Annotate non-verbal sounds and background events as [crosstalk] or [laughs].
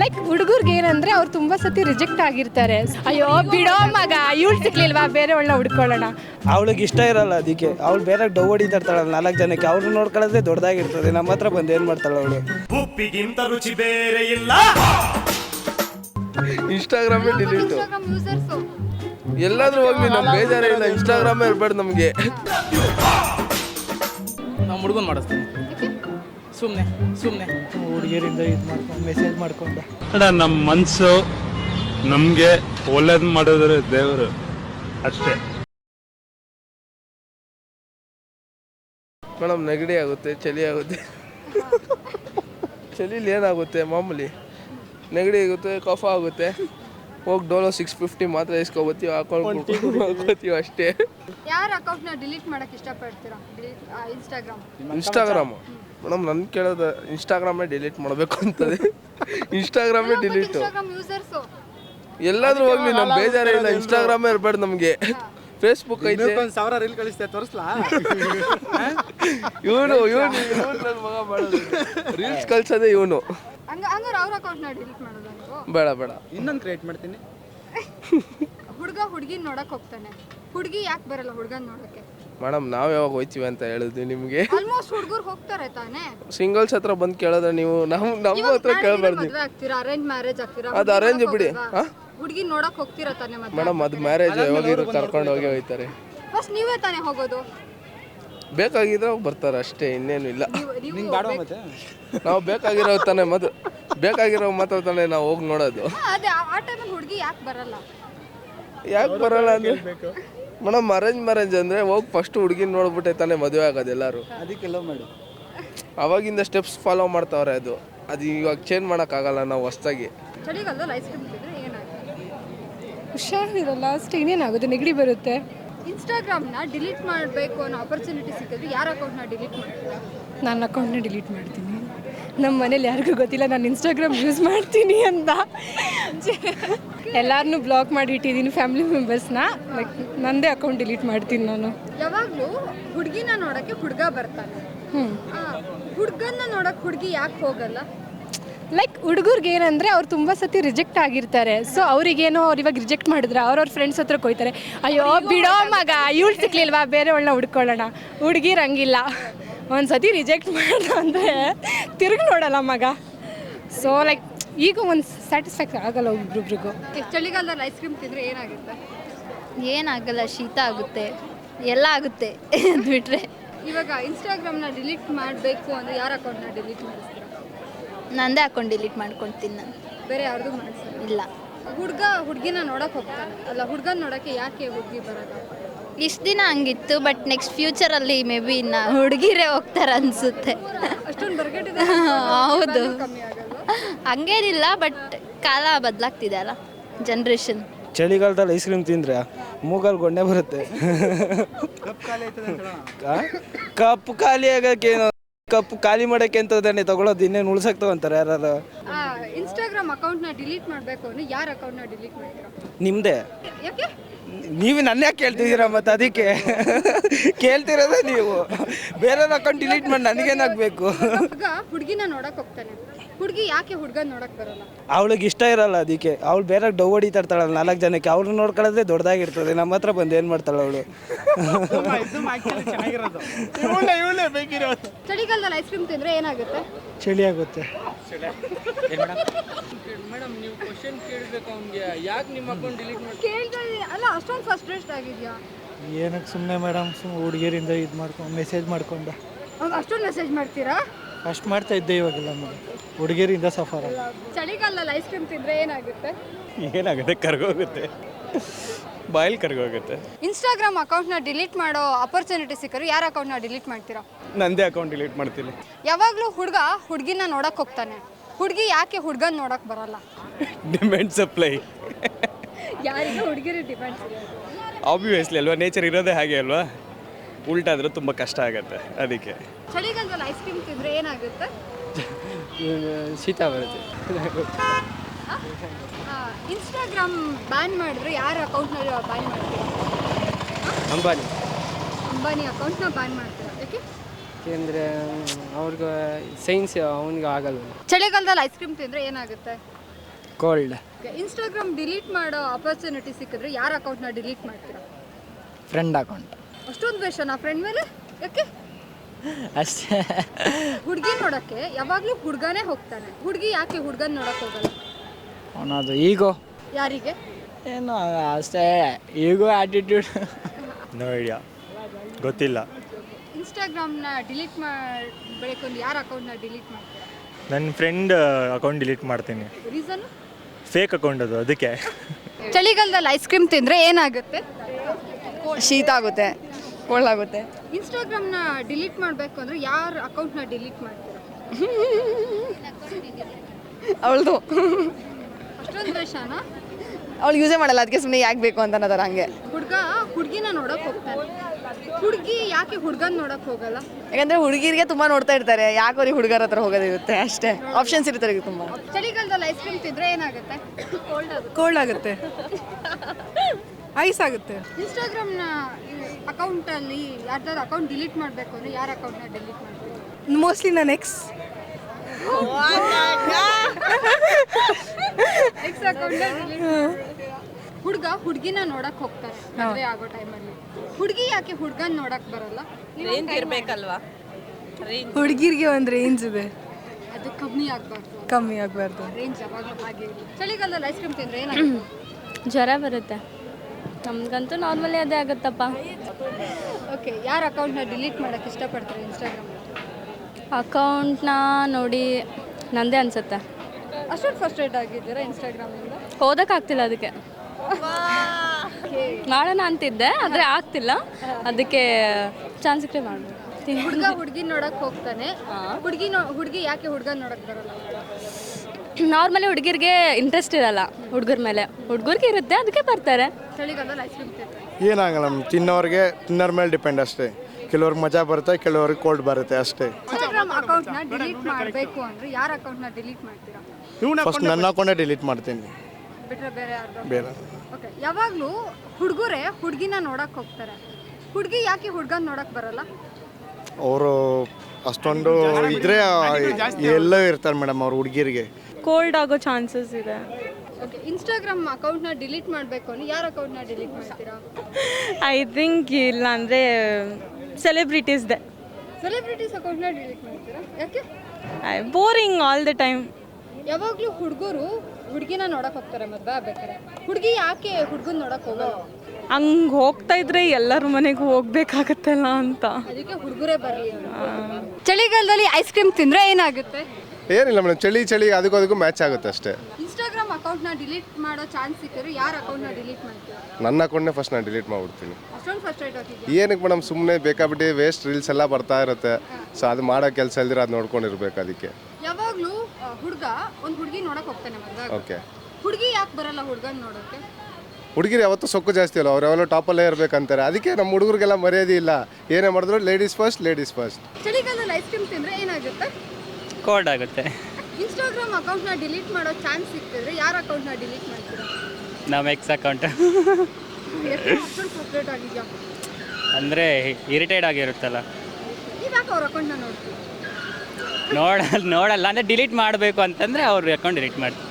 Like ಹುಡುಗರ್ಗೆ ಏನಂದ್ರೆ ಅವ್ರು ತುಂಬಾ ಸತಿ ರಿಜೆಕ್ಟ್ ಆಗಿರ್ತಾರೆ. ಅಯ್ಯೋ ಬಿಡೋ ಮಗ ಇವಳು ಸಿಕ್ಲಿಲ್ವಾ ಬೇರೆ ಒಳ್ಳೆ ಹುಡ್ಕೊಳ್ಳೋಣ. ಅವಳಿಗೆ ಇಷ್ಟ ಇರಲ್ಲ ಅದಕ್ಕೆ. ಅವಳು ಬೇರೆ ಡವ್ ಹೊಡಿತಾ ಇರ್ತಾಳಲ್ಲ ನಾಲ್ಕು ಜನಕ್ಕೆ. ಅವ್ರನ್ನ ನೋಡ್ಕೊಳ್ಳೋದೇ ದೊಡ್ಡದಾಗಿರ್ತದೆ. ನಮ್ಮ ಹತ್ರ ಬಂದು ಏನ್ ಮಾಡ್ತಾಳೆ ಅವಳು? ಉಪ್ಪಿಗಿಂತ ರುಚಿ ಬೇರೆ ಇಲ್ಲ. ಇನ್ಸ್ಟಾಗ್ರಾಮೇ ಡಿಲೀಟ್ ಎಲ್ಲಾದ್ರೂ ಹೋಗ್ಲಿ ನಮ್ ಬೇಜಾರೇ ಇಲ್ಲ. ಇನ್ಸ್ಟಾಗ್ರಾಮ್ ಇರ್ಬೇಡ ನಮಗೆ. ನಮ್ಮ ಹುಡುಗನ್ ಮಾಡಿಸ್ತೀನಿ. ಸುಮ್ಮನೆ ಸುಮ್ಮನೆ ಹುಡುಗಿಯರಿಂದ ಇದು ಮಾಡ್ಕೊಂಡು ಮೆಸೇಜ್ ಮಾಡ್ಕೊಂಡೆ. ಅಣ್ಣ ನಮ್ಮ ಮನಸ್ಸು ನಮಗೆ ಒಳ್ಳೇದು ಮಾಡಿದ್ರೆ ದೇವರು ಅಷ್ಟೇ. ಮೇಡಮ್ ನೆಗಡಿ ಆಗುತ್ತೆ ಚಳಿ ಆಗುತ್ತೆ. ಚಳಿಲಿ ಏನಾಗುತ್ತೆ ಮಾಮೂಲಿ? ನೆಗಡಿ ಆಗುತ್ತೆ ಕಫ ಆಗುತ್ತೆ. ಹೋಗಿ ಡೋಲೋ ಸಿಕ್ಸ್ ಫಿಫ್ಟಿ ಮಾತ್ರ ಇಸ್ಕೊಬತ್ತೀವಿ ಹಾಕೊಂಡು ಹಾಕೋತೀವಿ ಅಷ್ಟೇ. ಯಾರ ಅಕೌಂಟ್ನ ಡಿಲೀಟ್ ಮಾಡಕ್ ಇಷ್ಟಪಡ್ತೀರಾ? ಇನ್ಸ್ಟಾಗ್ರಾಮ್ ಇನ್ಸ್ಟಾಗ್ರಾಮ್ ಮೇಡಮ್ ನನ್ ಕೇಳೋದು ಇನ್ಸ್ಟಾಗ್ರಾಮೇ ಡಿಲೀಟ್ ಮಾಡಬೇಕು ಅಂತದೆ. ಇನ್ಸ್ಟಾಗ್ರಾಮೇ ಡಿಲೀಟು ಇನ್ಸ್ಟಾಗ್ರಾಮ್ ಯೂಸರ್ಸು ಎಲ್ಲಾದ್ರೂ ಹೋಗ್ಲಿ ನಮ್ ಬೇಜಾರೇ ಇಲ್ಲ ಇನ್ಸ್ಟಾಗ್ರಾಮೇ ಇರ್ಬೇಡ ನಮಗೆ. ಫೇಸ್ಬುಕ್ ಐತೆ. ಸಾವಿರ ರೀಲ್ ಕಳಿಸ್ತೇ ತೋರಿಸ್ಲಾ? [laughs] ಇವನು ಇವನು ನನ್ನ ಮಗ ಮಾಡೋದು. ರೀಲ್ಸ್ ಕಳ್ಸೋದೇ ಇವನು. ಹಂಗ ಹಂಗಾರೆ ಅವ್ರ ಅಕೌಂಟ್ನ ಡಿಲೀಟ್ ಮಾಡೋದು ನೀವು ಬೇಡ ಬೇಡ. ಇನ್ನೊಂದು ಕ್ರಿಯೇಟ್ ಮಾಡ್ತೀನಿ. [laughs] ಹುಡುಗ ಹುಡುಗಿನ ನೋಡಕ್ ಹೋಗ್ತಾನೆ. ಹುಡುಗಿ ಯಾಕೆ ಬರಲ್ಲ ಹುಡುಗನ್ ನೋಡಕ್ಕೆ? ಮೇಡಮ್ ನಾವ್ ಯಾವಾಗ ಹೋಯ್ತೀವಿ ಅಂತ ಹೇಳಿದ್ವಿ ನಿಮ್ಗೆ. ಆಲ್ಮೋಸ್ಟ್ ಹುಡುಗರು ಹೋಗ್ತಾರೆ ತಾನೇ? ಸಿಂಗಲ್ಸ್ ಹತ್ರ ಬಂದು ಕೇಳಿದ್ರೆ ನೀವು ನಮ್ಮ ನಮ್ಮ ಹತ್ರ ಕೇಳಬಾರ್ದು. ಮದುವೆ ಆಗ್ತೀರಾ? ಅರೇಂಜ್ ಮ್ಯಾರೇಜ್ ಆಗ್ತೀರಾ? ಅದು ಅರೇಂಜ್ ಬಿಡಿ. ಹಾ? ಹುಡುಗಿ ನೋಡಕ್ ಹೋಗ್ತೀರಾ ತಾನೇ ಮದ್ವೆ? ಮೇಡಮ್ ಅದು ಮ್ಯಾರೇಜ್ ಯಾವಾಗಿರೋ ಕರ್ಕೊಂಡು ಹೋಗಿ ಹೋಯ್ತಾರೆ. ಫಸ್ಟ್ ನೀವೇ ತಾನೇ ಹೋಗೋದು? ಬೇಕಾಗಿದ್ರೆ ಅವ್ರು ಬರ್ತಾರೆ ಅಷ್ಟೇ ಇನ್ನೇನು ಇಲ್ಲ. ನೀವು ನೀವು ಮತ್ತೆ? ನಾವು ಬೇಕಾಗಿರೋ ತಾನೇ ಮದ್ ಬೇಕಾಗಿರೋ ಮಾತ್ರ ತಾನೇ ನಾವು ಹೋಗಿ ನೋಡೋದು. ಹಾ, ಅದೇ ಆ- ಆ ಟೈಮಲ್ಲಿ ಹುಡುಗಿ ಯಾಕೆ ಬರಲ್ಲ? ಯಾಕೆ ಬರಲ್ಲ ಅಂದ್ರೆ? ಮೇಡಮ್ ಅರೇಂಜ್ ಮ್ಯಾರೇಜ್ ಅಂದ್ರೆ ಹೋಗಿ ಫಸ್ಟ್ ಹುಡುಗಿನ ನೋಡ್ಬಿಟ್ಟೆ ತಾನೇ ಮದುವೆ ಆಗೋದು ಎಲ್ಲರೂ. ಅದಕ್ಕೆಲ್ಲ ಮಾಡಿ. ಅವಾಗಿಂದ ಸ್ಟೆಪ್ಸ್ ಫಾಲೋ ಮಾಡ್ತಾವ್ರೆ ಅದು. ಅದು ಇವಾಗ ಚೇಂಜ್ ಮಾಡೋಕ್ಕಾಗಲ್ಲ ನಾವು ಹೊಸ್ದಾಗಿ. ಚಳಿಗಾಲದಲ್ಲಿ ಐಸ್ ಕ್ರೀಮ್ ತಿಂದ್ರೆ ಏನಾಗುತ್ತೆ ಹುಷಾರಿರಲ್ಲ ಅಷ್ಟೇ ಇನ್ನೇನಾಗುತ್ತೆ ನೆಗಡಿ ಬರುತ್ತೆ. ಇನ್ಸ್ಟಾಗ್ರಾಮ್ನ ಡಿಲೀಟ್ ಮಾಡಬೇಕು ಅನ್ನೋ ಆಪರ್ಚುನಿಟಿ ಸಿಕ್ಕಿದ್ರೆ ಯಾರ ಅಕೌಂಟ್ನ ಡಿಲೀಟ್ ಮಾಡ್ತೀರಾ? ನನ್ನ ಅಕೌಂಟ್ನ ಡಿಲೀಟ್ ಮಾಡ್ತೀನಿ. ನಮ್ಮ ಮನೇಲಿ ಯಾರಿಗೂ ಗೊತ್ತಿಲ್ಲ ನಾನು ಇನ್ಸ್ಟಾಗ್ರಾಮ್ ಯೂಸ್ ಮಾಡ್ತೀನಿ ಅಂತ. ಎಲ್ಲಾರನ್ನೂ ಬ್ಲಾಕ್ ಮಾಡಿ ಇಟ್ಟಿದ್ದೀನಿ ಫ್ಯಾಮಿಲಿ ಮೆಂಬರ್ಸ್ನ ಲೈಕ್ ನಂದೇ ಅಕೌಂಟ್ ಡಿಲೀಟ್ ಮಾಡ್ತೀನಿ ನಾನು. ಯಾವಾಗಲೂ ಹುಡುಗಿನ ನೋಡೋಕ್ಕೆ ಹುಡುಗ ಬರ್ತಾನೆ. ಹ್ಞೂ ಹುಡುಗನ್ನ ನೋಡೋಕೆ ಹುಡುಗಿ ಯಾಕೆ ಹೋಗಲ್ಲ? ಲೈಕ್ ಹುಡುಗರ್ಗೆ ಏನಂದ್ರೆ ಅವ್ರು ತುಂಬ ಸತಿ ರಿಜೆಕ್ಟ್ ಆಗಿರ್ತಾರೆ. ಸೊ ಅವ್ರಿಗೇನೋ ಅವ್ರು ಇವಾಗ ರಿಜೆಕ್ಟ್ ಮಾಡಿದ್ರೆ ಅವ್ರವ್ರ ಫ್ರೆಂಡ್ಸ್ ಹತ್ರ ಕೊಯ್ತಾರೆ ಅಯ್ಯೋ ಬಿಡೋ ಮಗ ಇವಳು ಸಿಕ್ಲಿಲ್ವಾ? ಬೇರೆ ಒಳ್ಳೆ ಹುಡ್ಕೊಳ್ಳೋಣ ಹುಡುಗಿರ್ ಹಂಗಿಲ್ಲ. ಒಂದು ಸತಿ ರಿಜೆಕ್ಟ್ ಮಾಡ್ದ ಅಂದರೆ ತಿರುಗಿ ನೋಡಲ್ಲ ಮಗ. ಸೊ ಲೈಕ್ ಈಗ ಒಂದು ಸ್ಯಾಟಿಸ್ಫ್ಯಾಕ್ಷನ್ ಆಗಲ್ಲ ಒಬ್ರೊಬ್ರಿಗೂ. ಈ ಚಳಿಗಾಲದಲ್ಲಿ ಐಸ್ ಕ್ರೀಮ್ ತಿಂದರೆ ಏನಾಗುತ್ತೆ? ಏನಾಗಲ್ಲ ಶೀತ ಆಗುತ್ತೆ. ಎಲ್ಲ ಆಗುತ್ತೆ ಬಿಟ್ಟರೆ [laughs] ಬಿಟ್ರೆ. ಇವಾಗ ಇನ್ಸ್ಟಾಗ್ರಾಮ್ನ ಡಿಲೀಟ್ ಮಾಡಬೇಕು ಅಂದರೆ ಯಾರ ಅಕೌಂಟ್ನ ಡಿಲೀಟ್ ಮಾಡಿಸ್ತೀರಾ? ನಂದೇ ಅಕೌಂಟ್ ಡಿಲೀಟ್ ಮಾಡ್ಕೊಳ್ತೀನಿ ನಾನು. ಬೇರೆ ಯಾರ್ದು ಮಾಡಿಸ್ತೀರಾ ಇಲ್ಲ. ಹುಡುಗ ಹುಡುಗಿನ ನೋಡೋಕೆ ಹೋಗ್ತಾನೆ. ಅಲ್ಲ ಹುಡುಗನ ನೋಡೋಕ್ಕೆ ಯಾಕೆ ಹುಡುಗಿ ಬರಲ್ಲ? ಇಷ್ಟು ದಿನ ಹಂಗಿತ್ತು ಬಟ್ ನೆಕ್ಸ್ಟ್ ಫ್ಯೂಚರಲ್ಲಿ ಮೇ ಬಿ ಇನ್ನು ಹುಡುಗಿರೇ ಹೋಗ್ತಾರೆ ಅನಿಸುತ್ತೆ. ಅಷ್ಟೊಂದು ಬರ್ಗಟ್ಟಿದೆ [laughs] ಹೌದು. ಹಂಗೇನಿಲ್ಲ ಬಟ್ ಕಾಲ ಬದಲಾಗ್ತಿದೆ ಅಲ್ಲ ಜನ್ರೇಷನ್ ಚಳಿಗಾಲದಲ್ಲಿ ಐಸ್ ಕ್ರೀಮ್ ತಿಂದ್ರೆ ಮೂಗಲ್ ಗೊಣ್ಣೆ ಬರುತ್ತೆ? ಕಪ್ಪು ಖಾಲಿ ಆಗಕ್ಕೆ ಏನು ಕಪ್ಪು ಖಾಲಿ ಮಾಡಕ್ಕೆ ಅಂತ ತಾನೆ ತಗೊಳ್ಳೋದು ಇನ್ನೇನು ಉಳ್ಸಕ್ ತಗೊಂತಾರೆ ಯಾರು ಇನ್ಸ್ಟಾಗ್ರಾಮ್ ಅಕೌಂಟ್ನ ಡಿಲೀಟ್ ಮಾಡಬೇಕು ಅಂದ್ರೆ ಯಾರ ಅಕೌಂಟ್ನ ಡಿಲೀಟ್ ಮಾಡ್ತೀರಾ? ನಿಮ್ದೇ? ಯಾಕೆ? ನೀವು ನನ್ನ ಯಾಕೆ ಕೇಳ್ತಿದ್ದೀರಾ ಮತ್ತೆ ಅದಕ್ಕೆ? ಕೇಳ್ತಿರೋದೇ ನೀವು. ಬೇರೆ ಅಕೌಂಟ್ ಡಿಲೀಟ್ ಮಾಡಿ ನನಗೇನಾಗಬೇಕು? ಹುಡುಗ ಹುಡುಗಿನ ನೋಡಕ್ ಹೋಗ್ತಾನೆ. ಹುಡುಗಿ ಯಾಕೆ ಹುಡುಗನ ನೋಡಕ್ ಬರಲ್ಲ? ಅವಳಿಗೆ ಇಷ್ಟ ಇರಲ್ಲ ಅದಕ್ಕೆ. ಅವಳು ಬೇರೆ ಡವ್ ಹೊಡಿತಾ ಇರ್ತಾಳಲ್ಲ ನಾಲ್ಕು ಜನಕ್ಕೆ. ಅವ್ರು ನೋಡ್ಕೊಳ್ಳೋದೇ ದೊಡ್ಡದಾಗಿರ್ತದೆ ನಮ್ಮ ಹತ್ರ ಬಂದು ಏನು ಮಾಡ್ತಾಳೆ ಅವಳು? ಚೆನ್ನಾಗಿರೋದು. ಚಳಿಗಾಲದಲ್ಲಿ ಐಸ್ ಕ್ರೀಮ್ ತಿಂದ್ರೆ ಏನಾಗುತ್ತೆ? ಚಳಿ ಆಗುತ್ತೆ. ಮೇಡಮ್? ನೀವು ಕ್ವಶನ್ ಕೇಳಬೇಕು ಅವ್ನಿಗೆ. ಯಾಕೆ ನಿಮ್ಮ ಅಕೌಂಟ್ ಡಿಲೀಟ್ ಮಾಡಿ ಕೇಳ್ತಾ ಇದೀನಿ. ಅಲ್ಲ ಅಷ್ಟೊಂದು ಫಸ್ಟ್ರೇಸ್ಟ್ ಆಗಿದ್ಯಾ? ಏನಕ್ಕೆ ಸುಮ್ಮನೆ ಮೇಡಮ್ ಸುಮ್ಮನೆ ಹುಡುಗಿಯರಿಂದ ಇದು ಮಾಡ್ಕೊಂಡು ಮೆಸೇಜ್ ಮಾಡ್ಕೊಂಡ. ಅವ್ನು ಅಷ್ಟೊಂದು ಮೆಸೇಜ್ ಮಾಡ್ತೀರಾ? ಅಷ್ಟು ಮಾಡ್ತಾ ಇದ್ದೆ ಇವಾಗೆಲ್ಲ ಮೇಡಮ್ ಹುಡುಗಿಯರಿಂದ ಸಫರ್ ಚಳಿಗಾಲದಲ್ಲಿ ಐಸ್ ಕ್ರೀಮ್ ತಿಂದ್ರೆ ಏನಾಗುತ್ತೆ? ಏನಾಗುತ್ತೆ? ಕರ್ಗೋಗುತ್ತೆ. ಬಾಯಲ್ಲಿ ಕರ್ಗೋಗುತ್ತೆ. ಇನ್ಸ್ಟಾಗ್ರಾಮ್ ಅಕೌಂಟ್ನ ಡಿಲೀಟ್ ಮಾಡೋ ಅಪರ್ಚುನಿಟಿ ಸಿಕ್ಕರು ಯಾರ ಅಕೌಂಟ್ನ ಡಿಲೀಟ್ ಮಾಡ್ತೀರಾ? ನಂದೇ ಅಕೌಂಟ್ ಡಿಲೀಟ್ ಮಾಡ್ತೀನಿ. ಯಾವಾಗಲೂ ಹುಡುಗ ಹುಡುಗಿನ ನೋಡಕ್ ಹೋಗ್ತಾನೆ. ಹುಡುಗಿ ಯಾಕೆ ಹುಡುಗನ್ ನೋಡಕ್ ಬರಲ್ಲ? ಡಿಮ್ಯಾಂಡ್ ಸಪ್ಲೈ ಯಾರಿಗೂ ಹುಡುಗಿರು ಡಿಮ್ಯಾಂಡ್ ಆಬ್ವಿಯಸ್ಲಿ ಅಲ್ವಾ? ನೇಚರ್ ಇರೋದೇ ಹಾಗೆ ಅಲ್ವಾ? ಉಲ್ಟಾದ್ರೆ ತುಂಬ ಕಷ್ಟ ಆಗುತ್ತೆ ಅದಕ್ಕೆ. ಚಳಿಗಾಲದಲ್ಲಿ ಐಸ್ ಕ್ರೀಮ್ ತಿಂದ್ರೆ ಏನಾಗುತ್ತೆ? [laughs] ಶೀತ ಬರುತ್ತೆ. ಇನ್ಸ್ಟಾಗ್ರಾಮ್ ಬ್ಯಾನ್ ಮಾಡಿದ್ರು ಯಾರ ಅಕೌಂಟ್ನಲ್ಲಿ ಬ್ಯಾನ್ ಮಾಡ್ತೀರಾ? ಅಂಬಾನಿ. ಅಂಬಾನಿ ಅಕೌಂಟ್ನ ಬ್ಯಾನ್ ಮಾಡ್ತೀರಾ? ಯಾಕೆ? ಯಾಕೆಂದರೆ ಅವ್ರಿಗೆ ಸೈನ್ಸ್ ಅವನಿಗೆ ಆಗಲ್ಲ ಚಳಿಗಾಲದಲ್ಲಿ ಐಸ್ ಕ್ರೀಮ್ ತಿಂದ್ರೆ ಏನಾಗುತ್ತೆ? ಕೋಲ್ಡ್ ಇನ್ಸ್ಟಾಗ್ರಾಮ್ ಡಿಲೀಟ್ ಮಾಡೋ ಆಪರ್ಚುನಿಟಿ ಸಿಕ್ಕಿದ್ರೆ ಯಾರ ಅಕೌಂಟ್ನ ಡಿಲೀಟ್ ಮಾಡ್ತೀರಾ? ಫ್ರೆಂಡ್ ಅಕೌಂಟ್ ಅಷ್ಟೊಂದು ದ್ವೇಷ ನಾ ಫ್ರೆಂಡ್ ಮೇಲೆ? ಯಾಕೆ? ಅಷ್ಟೇ. ಹುಡುಗಿ ನೋಡಕ್ಕೆ ಯಾವಾಗಲೂ ಹುಡುಗನೇ ಹೋಗ್ತಾನೆ. ಹುಡುಗಿ ಯಾಕೆ ಹುಡುಗನ್ ನೋಡಕ್ ಹೋಗಲ್ಲ? ಅವನದು ಈಗೋ. ಯಾರಿಗೆ? ಏನು ಅಷ್ಟೇ. ಈಗೋ ಆಟಿಟ್ಯೂಡ್ ನೋ ಐಡಿಯಾ ಗೊತ್ತಿಲ್ಲ. ಇನ್ಸ್ಟಾಗ್ರಾಮ್ನ ಡಿಲೀಟ್ ಮಾಡಬೇಕು ಅಂದ್ರೆ ಯಾರ ಅಕೌಂಟ್ನ ಡಿಲೀಟ್ ಮಾಡ್ತೀರಾ ನನ್ನ ಫ್ರೆಂಡ್ ಅಕೌಂಟ್ ಡಿಲೀಟ್ ಮಾಡ್ತೀನಿ. ರೀಸನ್ ಫೇಕ್ ಅಕೌಂಟ್ ಅದು ಅದಕ್ಕೆ. ಚಳಿಗಾಲದಲ್ಲಿ ಐಸ್ ಕ್ರೀಮ್ ತಿಂದರೆ ಏನಾಗುತ್ತೆ? ಶೀತ ಆಗುತ್ತೆ. ಆಗುತ್ತೆ. ಇನ್ಸ್ಟಾಗ್ರಾಮ್ನ ಡಿಲೀಟ್ ಮಾಡಬೇಕು ಅಂದ್ರೆ ಯಾರ ಅಕೌಂಟ್ನ ಡಿಲೀಟ್ ಮಾಡ್ತೀರಾ? ಅವಳದು. ಅಷ್ಟೊಂದು ದ್ವೇಷನ? ಅವಳು ಯೂಸೇ ಮಾಡಲ್ಲ ಅದಕ್ಕೆ ಸುಮ್ಮನೆ ಯಾಕೆ ಬೇಕು ಅಂತ ಅನ್ನೋದಾರ ಹಂಗೆ. ಹುಡುಗ ಹುಡುಗಿನ ನೋಡಕ್ ಹೋಗ್ತಾನೆ. ಹುಡುಗಿ ಯಾಕೆ ಹುಡುಗನ್ ನೋಡಕ್ ಹೋಗಲ್ಲ? ಯಾಕಂದ್ರೆ ಹುಡುಗಿರಿಗೆ ತುಂಬಾ ನೋಡ್ತಾ ಇರ್ತಾರೆ ಯಾಕೆ ಅವ್ರಿಗೆ ಹುಡುಗರ ಹತ್ರ ಹೋಗೋದಿರುತ್ತೆ ಅಷ್ಟೇ. ಆಪ್ಷನ್ಸ್ ಇರುತ್ತೆ ಅವ್ರಿಗೆ ತುಂಬಾ. ಚಳಿಗಾಲದಲ್ಲಿ ಐಸ್ ಕ್ರೀಮ್ ತಿಂದ್ರೆ ಏನಾಗುತ್ತೆ? ಕೋಲ್ಡ್ ಆಗುತ್ತೆ. ಕೋಲ್ಡ್ ಆಗುತ್ತೆ. ಐಸ್ ಆಗುತ್ತೆ ಇನ್ಸ್ಟಾಗ್ರಾಮ್ನ ಅಕೌಂಟಲ್ಲಿ ಯಾರ್ದಾದ್ರು ಅಕೌಂಟ್ ಡಿಲೀಟ್ ಮಾಡಬೇಕು ಅಂದರೆ ಯಾರ ಅಕೌಂಟ್ನ ಡಿಲೀಟ್ ಮಾಡಬೇಕು? ಮೋಸ್ಟ್ಲಿ ನನ್ನ ಎಕ್ಸ್ ಎಕ್ಸ್ ಅಕೌಂಟ್ನ ಡಿಲೀಟ್ ಹುಡುಗ ಹುಡುಗಿನ ನೋಡಕ್ ಹೋಗ್ತಾರೆ ಮದುವೆ ಆಗೋ ಟೈಮಲ್ಲಿ ಹುಡುಗಿ ಯಾಕೆ ಹುಡುಗನ್ ನೋಡಕ್ ಬರಲ್ಲ? ಇರ್ಬೇಕಲ್ವಾ? ಹುಡುಗಿರಿಗೆ ಒಂದು ರೇಂಜ್ ಇದೆ. ಅದು ಕಮ್ಮಿ ಆಗ್ಬಾರ್ದು. ಕಮ್ಮಿ ಆಗಬಾರ್ದು. ರೇಂಜ್ ಯಾವಾಗಲೂ ಹಾಗೆ ಚಳಿಗಾಲದಲ್ಲಿ ಐಸ್ ಕ್ರೀಮ್ ತಿಂದ್ರೆ ಏನಾಗುತ್ತೆ? [clears throat] ಜ್ವರ ಬರುತ್ತೆ. ನಮ್ಗಂತೂ ನಾರ್ಮಲಿ ಅದೇ ಆಗುತ್ತಪ್ಪ. ಓಕೆ ಯಾರ ಅಕೌಂಟ್ನ ಡಿಲೀಟ್ ಮಾಡಕ್ಕೆ ಇಷ್ಟಪಡ್ತೀರಿ ಇನ್ಸ್ಟಾಗ್ರಾಮ್ ಅಕೌಂಟ್ನ ನೋಡಿ ನಂದೇ ಅನ್ಸುತ್ತೆ. ಅಷ್ಟೊಂದು ಫಸ್ಟ್ರೇಟ್ ಆಗಿದ್ದೀರಾ ಇನ್ಸ್ಟಾಗ್ರಾಮಿಂದ ಓದೋಕ್ಕಾಗ್ತಿಲ್ಲ ಅದಕ್ಕೆ. ಮಾಡೋಣ ಅಂತಿದ್ದೆ ಆದರೆ ಆಗ್ತಿಲ್ಲ. ಅದಕ್ಕೆ ಚಾನ್ಸ್ ಸಿಕ್ಕರೆ ಮಾಡ್ಬೋದು. ಹುಡುಗ ಹುಡುಗಿ ನೋಡಕ್ಕೆ ಹೋಗ್ತಾನೆ. ಹುಡುಗಿ ಹುಡುಗಿ ಯಾಕೆ ಹುಡುಗ ನೋಡಕ್ಕೆ ಬರಲ್ಲ? ನಾರ್ಮಲಿ ಹುಡುಗಿರಿಗೆ ಇಂಟ್ರೆಸ್ಟ್ ಇರಲ್ಲ ಹುಡುಗರ ಮೇಲೆ. ಹುಡುಗರಿಗೆ ಇರುತ್ತೆ ಅದಕ್ಕೆ ಬರ್ತಾರೆ. ಏನಾಗಲ್ಲ ನಮ್ಮ ತಿನ್ನೋರಿಗೆ ತಿನ್ನೋರ್ ಮೇಲೆ ಡಿಪೆಂಡ್ ಅಷ್ಟೇ. ಕೆಲವ್ರಿಗೆ ಮಜಾ ಬರುತ್ತೆ ಕೆಲವ್ರಿಗೆ ಕೋಲ್ಡ್ ಬರುತ್ತೆ ಅಷ್ಟೇ. ಇನ್ಸ್ಟಾಗ್ರಾಮ್ ಅಕೌಂಟ್ನ ಡಿಲೀಟ್ ಮಾಡಬೇಕು ಅಂದ್ರೆ ಯಾರ ಅಕೌಂಟ್ನ ಡಿಲೀಟ್ ಮಾಡ್ತೀರಾ? ಫಸ್ಟ್ ನನ್ನ ಅಕೌಂಟೇ ಡಿಲೀಟ್ ಮಾಡ್ತೀನಿ. ಬಿಟ್ರೆ ಬೇರೆ ಯಾರ್ದು? ಬೇರೆ. ಓಕೆ ಯಾವಾಗಲೂ ಹುಡುಗರೇ ಹುಡುಗಿನ ನೋಡಕ್ ಹೋಗ್ತಾರೆ. ಹುಡುಗಿ ಯಾಕೆ ಹುಡುಗನ್ ನೋಡಕ್ ಬರಲ್ಲ? ಅವರು ಅಷ್ಟೊಂದು ಇದ್ರೆ ಎಲ್ಲ ಇರ್ತಾರೆ ಮೇಡಮ್ ಅವ್ರು ಹುಡುಗಿರಿಗೆ. ಕೋಲ್ಡ್ ಆಗೋ ಚಾನ್ಸಸ್ ಇದೆ. ಓಕೆ ಇನ್ಸ್ಟಾಗ್ರಾಮ್ ಅಕೌಂಟ್ನ ಡಿಲೀಟ್ ಮಾಡಬೇಕು ಅಂದ್ರೆ ಯಾರ ಅಕೌಂಟ್ನ ಡಿಲೀಟ್ ಮಾಡ್ತೀರಾ? ಐ ಥಿಂಕ್ ಇಲ್ಲ ಅಂದರೆ ಸೆಲೆಬ್ರಿಟೀಸ್ದೆ ಸೆಲೆಬ್ರಿಟೀಸ್ ಅಕೌಂಟ್ನ ಡಿಲೀಟ್ ಮಾಡ್ತೀರಾ? ಯಾಕೆ? ಬೋರಿಂಗ್ ಆಲ್ ದಿ ಟೈಮ್ ಯಾವಾಗಲೂ ಹುಡುಗರು ಹುಡುಗಿನ ನೋಡಕ್ ಹೋಗ್ತಾರೆ ಮದ್ವೆ ಆಗ್ಬೇಕಾರೆ ಹುಡುಗಿ ಯಾಕೆ ಹುಡುಗನ್ ನೋಡಕ್ ಹೋಗೋ ಹಂಗೆ ಹೋಗ್ತಾ ಇದ್ರೆ ಎಲ್ಲರ ಮನೆಗೂ ಹೋಗ್ಬೇಕಾಗತ್ತಲ್ಲ ಅಂತ. ಅದಕ್ಕೆ ಹುಡುಗರೇ ಬರಲಿ ಚಳಿಗಾಲದಲ್ಲಿ ಐಸ್ ಕ್ರೀಮ್ ತಿಂದ್ರೆ ಏನಾಗುತ್ತೆ? ಏನಿಲ್ಲ ಮೇಡಮ್ ಚಳಿ ಚಳಿ ಅದಕ್ಕೂ ಅದಕ್ಕೂ ಮ್ಯಾಚ್ ಆಗುತ್ತೆ ಅಷ್ಟೇ. ಇನ್ಸ್ಟಾಗ್ರಾಮ್ ಅಕೌಂಟ್ನ ಡಿಲೀಟ್ ಮಾಡೋ ಚಾನ್ಸ್ ಸಿಕ್ಕಿದ್ರೆ ಯಾರ ಅಕೌಂಟ್ನ ಡಿಲೀಟ್ ಮಾಡ್ತೀರಾ? ನನ್ನ ಅಕೌಂಟ್ನೇ ಫಸ್ಟ್ ನಾನು ಡಿಲೀಟ್ ಮಾಡ್ಬಿಡ್ತೀನಿ. ಅಷ್ಟೊಂದು ಫಸ್ಟ್ ರೈಟ್ ಹೋಗಿದ್ಯಾ ಏನಕ್ಕೆ ಮೇಡಮ್ ಸುಮ್ಮನೆ ಬೇಕಾಬಿಟ್ಟು ವೇಸ್ಟ್ ರೀಲ್ಸ್ ಎಲ್ಲ ಬರ್ತಾ ಇರುತ್ತೆ. ಸೊ ಅದು ಮಾಡೋ ಕೆಲಸ ಇಲ್ದಿರ ಅದು ನೋಡ್ಕೊಂಡಿರ್ಬೇಕು ಅದಕ್ಕೆ. ಯಾವಾಗಲೂ ಹುಡುಗ ಒಂದು ಹುಡುಗಿ ನೋಡಕ್ಕೆ ಹೋಗ್ತಾನೆ ಮದ್ವೆ ಓಕೆ ಹುಡುಗಿ ಯಾಕೆ ಬರಲ್ಲ ಹುಡುಗನ ನೋಡೋಕೆ? ಹುಡುಗಿರು ಯಾವತ್ತೂ ಸೊಕ್ಕು ಜಾಸ್ತಿ ಅಲ್ಲ ಅವ್ರು ಯಾವಾಗಲೂ ಟಾಪಲ್ಲೇ ಇರಬೇಕಂತಾರೆ. ಅದಕ್ಕೆ ನಮ್ಮ ಹುಡುಗರಿಗೆಲ್ಲ ಮರ್ಯಾದೆ ಇಲ್ಲ. ಏನೇ ಮಾಡಿದ್ರು ಲೇಡೀಸ್ ಫಸ್ಟ್ ಲೇಡೀಸ್ ಫಸ್ಟ್ ಚಳಿಗಾಲದಲ್ಲಿ ಐಸ್ ಕ್ರೀಮ್ ತಿಂದ್ರೆ ಏನಾಗುತ್ತೆ? ಕೋಲ್ಡ್ ಆಗುತ್ತೆ. ಇನ್ಸ್ಟಾಗ್ರಾಮ್ ಅಕೌಂಟ್ನ ಡಿಲೀಟ್ ಮಾಡೋ ಚಾನ್ಸ್ ಸಿಕ್ಕಿದ್ರೆ ಯಾರ ಅಕೌಂಟ್ನ ಡಿಲೀಟ್ ಮಾಡ್ತೀರಾ? ನಮ್ಮ ಎಕ್ಸ್ ಅಕೌಂಟ್ ಸಪ್ರೇಟ್ ಆಗಿದ್ಯಾ? ಅಂದರೆ ಇರಿಟೇಟ್ ಆಗಿರುತ್ತಲ್ಲ. ನೀವು ಯಾಕೆ ಅವ್ರ ಅಕೌಂಟ್ನ ನೋಡ್ತೀವಿ ನೋಡ ನೋಡಲ್ಲ ಅಂದರೆ ಡಿಲೀಟ್ ಮಾಡಬೇಕು ಅಂತಂದರೆ ಅವ್ರ ಅಕೌಂಟ್ ಡಿಲೀಟ್ ಮಾಡ್ತೀವಿ.